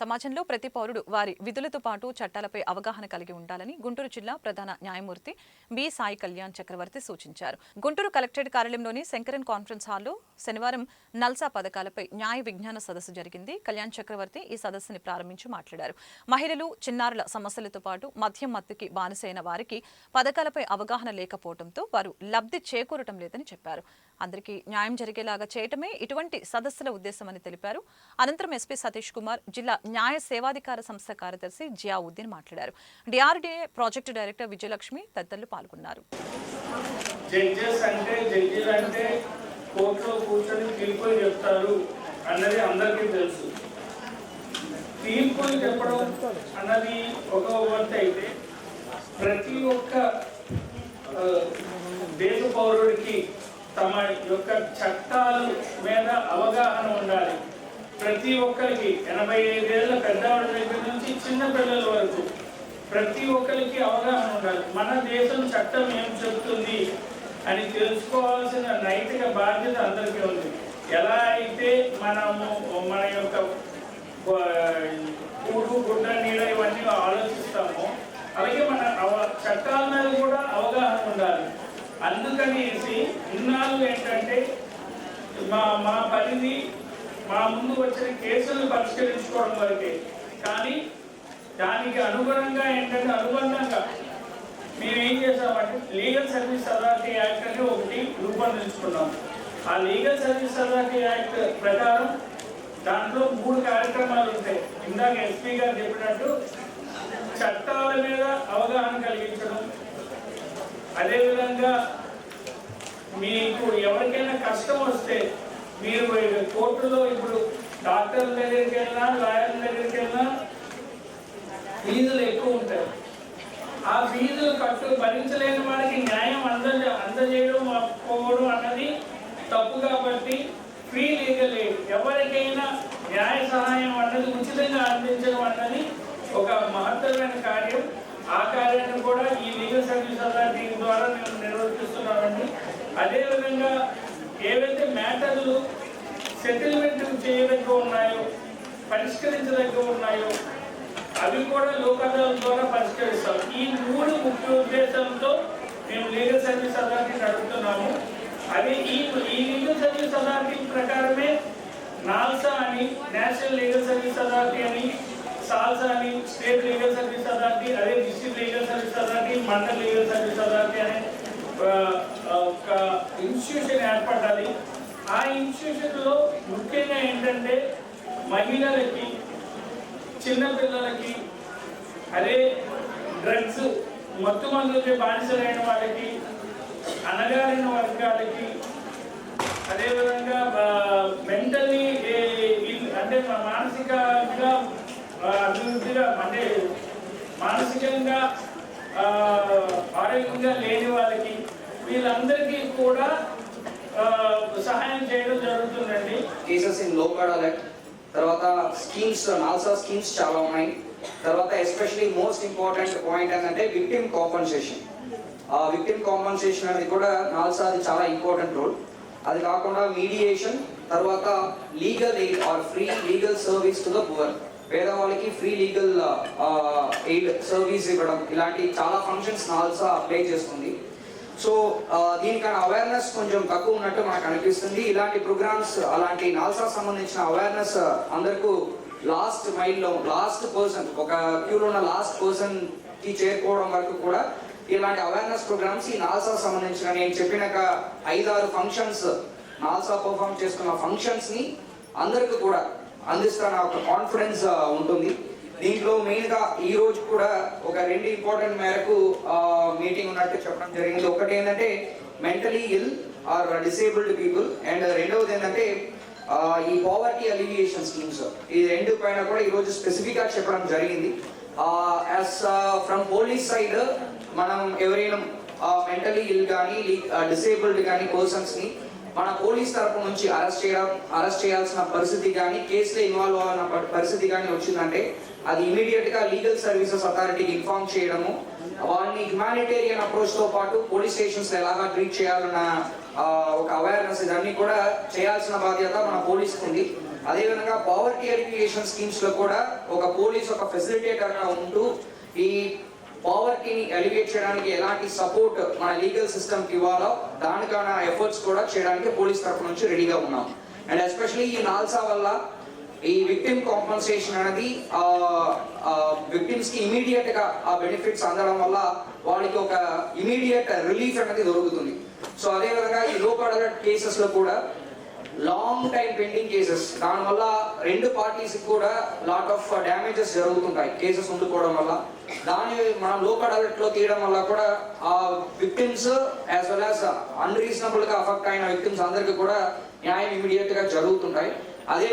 సమాజంలో ప్రతి పౌరుడు వారి విధులతో పాటు చట్టాలపై అవగాహన కలిగి ఉండాలని గుంటూరు జిల్లా ప్రధాన న్యాయమూర్తి బి సాయి కళ్యాణ్ చక్రవర్తి సూచించారు. గుంటూరు కలెక్టరేట్ కార్యాలయంలోని శంకరన్ కాన్ఫరెన్స్ హాల్లో శనివారం నల్సా పథకాలపై న్యాయ విజ్ఞాన సదస్సు జరిగింది. కళ్యాణ్ చక్రవర్తి ఈ సదస్సుని ప్రారంభించి మాట్లాడారు. మహిళలు చిన్నారుల సమస్యలతో పాటు మద్యం మత్తుకి బానిసైన వారికి పథకాలపై అవగాహన లేకపోవడంతో వారు లబ్ధి చేకూరటం లేదని చెప్పారు. అందరికీ న్యాయం జరిగేలాగా చేయటమే ఇటువంటి సదస్సుల ఉద్దేశమని తెలిపారు. అనంతరం ఎస్పీ సతీష్ కుమార్ జిల్లా న్యాయ సేవాధికార సంస్థ కార్యదర్శి జియావుద్దీన్ మాట్లాడారు. డిఆర్డీఏ ప్రాజెక్టు డైరెక్టర్ విజయలక్ష్మి తదితరులు పాల్గొన్నారు. జడ్జెస్ అంటే జడ్జిలు అంటే కోర్టులో కూర్చొని తీర్పులు చెప్తారు అన్నది అందరికీ తెలుసు. తీర్పులు చెప్పడం అన్నది ఒక వంతు అయితే ప్రతి ఒక్క దేశ పౌరుడికి తమ యొక్క చట్టాల మీద అవగాహన ఉండాలి. ప్రతి ఒక్కరికి ఎనభై ఐదేళ్ళ పెద్దవాళ్ళ దగ్గర నుంచి చిన్న పిల్లల వరకు ప్రతి ఒక్కరికి అవగాహన ఉండాలి. మన దేశం చట్టం ఏం చెప్తుంది అని తెలుసుకోవాల్సిన నైతిక బాధ్యత అందరికీ ఉంది. ఎలా అయితే మనము మన యొక్క కూడు గుడ్డ నీడ ఇవన్నీ ఆలోచిస్తామో అలాగే మన అవ చట్టాల మీద కూడా అవగాహన ఉండాలి. అందుకనేసి ఇన్నాళ్ళు ఏంటంటే మా మా పరిధి మా ముందు వచ్చిన కేసులు పరిష్కరించుకోవడం వరకే. కానీ దానికి అనుగుణంగా ఏంటంటే అనుబంధంగా మేము ఏం చేసామంటే లీగల్ సర్వీస్ అథారిటీ యాక్ట్ అని ఒకటి రూపొందించుకున్నాం. ఆ లీగల్ సర్వీస్ అథారిటీ యాక్ట్ ప్రకారం దాంట్లో మూడు కార్యక్రమాలు ఉంటాయి. ఇందాక ఎస్పీ గారు చెప్పినట్టు చట్టాల మీద అవగాహన కలిగించడం. అదేవిధంగా మీకు ఎవరికైనా కష్టం వస్తే మీరు కోర్టులో ఇప్పుడు డాక్టర్ల దగ్గరికి వెళ్ళినా లాయర్ల దగ్గరికి వెళ్ళినా ఫీజులు ఎక్కువ ఉంటాయి. ఆ ఫీజులు కట్టు భరించలేని వాడికి న్యాయం అంద అందజేయడం పోవడం అన్నది తప్పు కాబట్టి ఫ్రీ లీగల్ ఎయిడ్. ఎవరికైనా న్యాయ సహాయం అన్నది ఉచితంగా అందించడం అన్నది ఒక మహత్తరమైన కార్యం. ఆ కార్యాన్ని కూడా ఈ లీగల్ సర్వీస్ అథారిటీ ద్వారా మేము నిర్వర్తిస్తున్నామండి. అదేవిధంగా ఏవైతే మ్యాటర్లు సెటిల్మెంట్ చేయదగ్గ ఉన్నాయో పరిష్కరించదగ్గ ఉన్నాయో అవి కూడా లోక్ అదాలత్ ద్వారా పరిష్కరిస్తాం. ఈ మూడు ముఖ్య ఉద్దేశంతో మేము లీగల్ సర్వీస్ అథారిటీ నడుపుతున్నాము. అదే ఈ ఈ లీగల్ సర్వీస్ అథారిటీ ప్రకారమే నాల్సా అని నేషనల్ లీగల్ సర్వీస్ అథారిటీ అని సాల్సా అని స్టేట్ లీగల్ సర్వీస్ అథారిటీ అదే district legal service authority mandal legal service authority అనే ఒక ఇన్స్టిట్యూషన్ ఏర్పడాలి ఆ ఇన్స్టిట్యూషన్లో ముఖ్యంగా ఏంటంటే మహిళలకి చిన్నపిల్లలకి అదే డ్రగ్స్ మత్తు మందులకి బానిసలైన వాళ్ళకి అనగారిన వర్గాలకి అదేవిధంగా మెంటలీ అంటే మానసికంగా అభివృద్ధిగా అంటే మానసికంగా ఆరోగ్యంగా లేని వాళ్ళకి వీళ్ళందరికీ కూడా సహాయం చేయడం జరుగుతుందండి. కేసెస్ ఇన్ లోక్ తర్వాత స్కీమ్స్ నాల్సా స్కీమ్స్ చాలా ఉన్నాయి. తర్వాత ఎస్పెషలీ మోస్ట్ ఇంపార్టెంట్ పాయింట్ ఏంటంటే విక్టిమ్ కాంపన్సేషన్. ఆ విక్టిమ్ కాంపన్సేషన్ అనేది కూడా నాల్సా అది చాలా ఇంపార్టెంట్ రోల్. అది కాకుండా మీడియేషన్ తర్వాత legal aid or free legal service to the poor. పేదవాళ్ళకి ఫ్రీ లీగల్ ఎయిడ్ సర్వీస్ ఇవ్వడం ఇలాంటి చాలా ఫంక్షన్స్ నాల్సా అప్లై చేస్తుంది. సో uh, దీనికన్నా అవేర్నెస్ కొంచెం తక్కువ ఉన్నట్టు మనకు అనిపిస్తుంది. ఇలాంటి ప్రోగ్రామ్స్ అలాంటి నాల్సా సంబంధించిన అవేర్నెస్ uh, అందరికీ లాస్ట్ మైల్లో లాస్ట్ పర్సన్ ఒక క్యూలో ఉన్న లాస్ట్ పర్సన్కి చేరుకోవడం వరకు కూడా ఇలాంటి అవేర్నెస్ ప్రోగ్రామ్స్ ఈ నాల్సా సంబంధించిన నేను చెప్పినాక ఐదారు ఫంక్షన్స్ నాల్సా పర్ఫామ్ చేసుకున్న ఫంక్షన్స్ని అందరికి కూడా అందిస్తాన ఒక కాన్ఫిడెన్స్ uh, ఉంటుంది. దీంట్లో మెయిన్గా ఈ రోజు కూడా ఒక రెండు ఇంపార్టెంట్ మేరకు మీటింగ్ ఉన్నట్టు చెప్పడం జరిగింది. ఒకటి ఏంటంటే mentally ill or disabled people and రెండవది ఏంటంటే ఈ పావర్టీ అలివియేషన్ స్కీమ్స్ ఈ రెండు పైన కూడా ఈ రోజు స్పెసిఫిక్గా చెప్పడం జరిగింది. యాజ్ ఫ్రమ్ పోలీస్ సైడ్ మనం ఎవరైనా మెంటలీ ఇల్ కానీ డిసేబుల్డ్ కానీ పర్సన్స్ని మన పోలీస్ తరపు నుంచి అరెస్ట్ చేయడం అరెస్ట్ చేయాల్సిన పరిస్థితి కానీ కేసులో ఇన్వాల్వ్ అవ్వాలన్న పరిస్థితి కానీ వచ్చిందంటే అది ఇమీడియట్గా లీగల్ సర్వీసెస్ అథారిటీకి ఇన్ఫార్మ్ చేయడము. వాళ్ళని హ్యుమానిటేరియన్ అప్రోచ్తో పాటు పోలీస్ స్టేషన్స్ ఎలాగా ట్రీట్ చేయాలన్న ఒక అవేర్నెస్ ఇదన్నీ కూడా చేయాల్సిన బాధ్యత మన పోలీస్కి ఉంది. అదేవిధంగా పావర్టీ ఎలిమినేషన్ స్కీమ్స్లో కూడా ఒక పోలీస్ ఒక ఫెసిలిటేటర్గా ఉంటూ ఈ పావర్టీని ఎలివేట్ చేయడానికి ఎలాంటి సపోర్ట్ మన లీగల్ సిస్టమ్కి ఇవ్వాలో దానికైనా ఎఫర్ట్స్ కూడా చేయడానికి పోలీస్ తరఫు నుంచి రెడీగా ఉన్నాం. అండ్ ఎస్పెషలీ ఈ నాల్సా వల్ల ఈ విక్టిమ్ కాంపన్సేషన్ అనేది విక్టిమ్స్కి ఇమీడియట్గా ఆ బెనిఫిట్స్ అందడం వల్ల వాళ్ళకి ఒక ఇమీడియట్ రిలీఫ్ అనేది దొరుకుతుంది. సో అదే విధంగా ఈ లో అడలట్ కేసెస్లో కూడా లాంగ్ టైం పెండింగ్ కేసెస్ దానివల్ల రెండు పార్టీస్ కూడా లాట్ ఆఫ్ డ్యామేజెస్ జరుగుతుంటాయి కేసెస్ ఉండిపోవడం వల్ల. దాని మనం లోక్ అడలట్లో తీయడం వల్ల కూడా ఆ విక్టిమ్స్ యాజ్ వెల్ యాజ్ అన్రీజనబుల్గా అఫెక్ట్ అయిన విక్టిమ్స్ అందరికీ కూడా న్యాయం ఇమీడియట్గా జరుగుతుంటాయి. అదే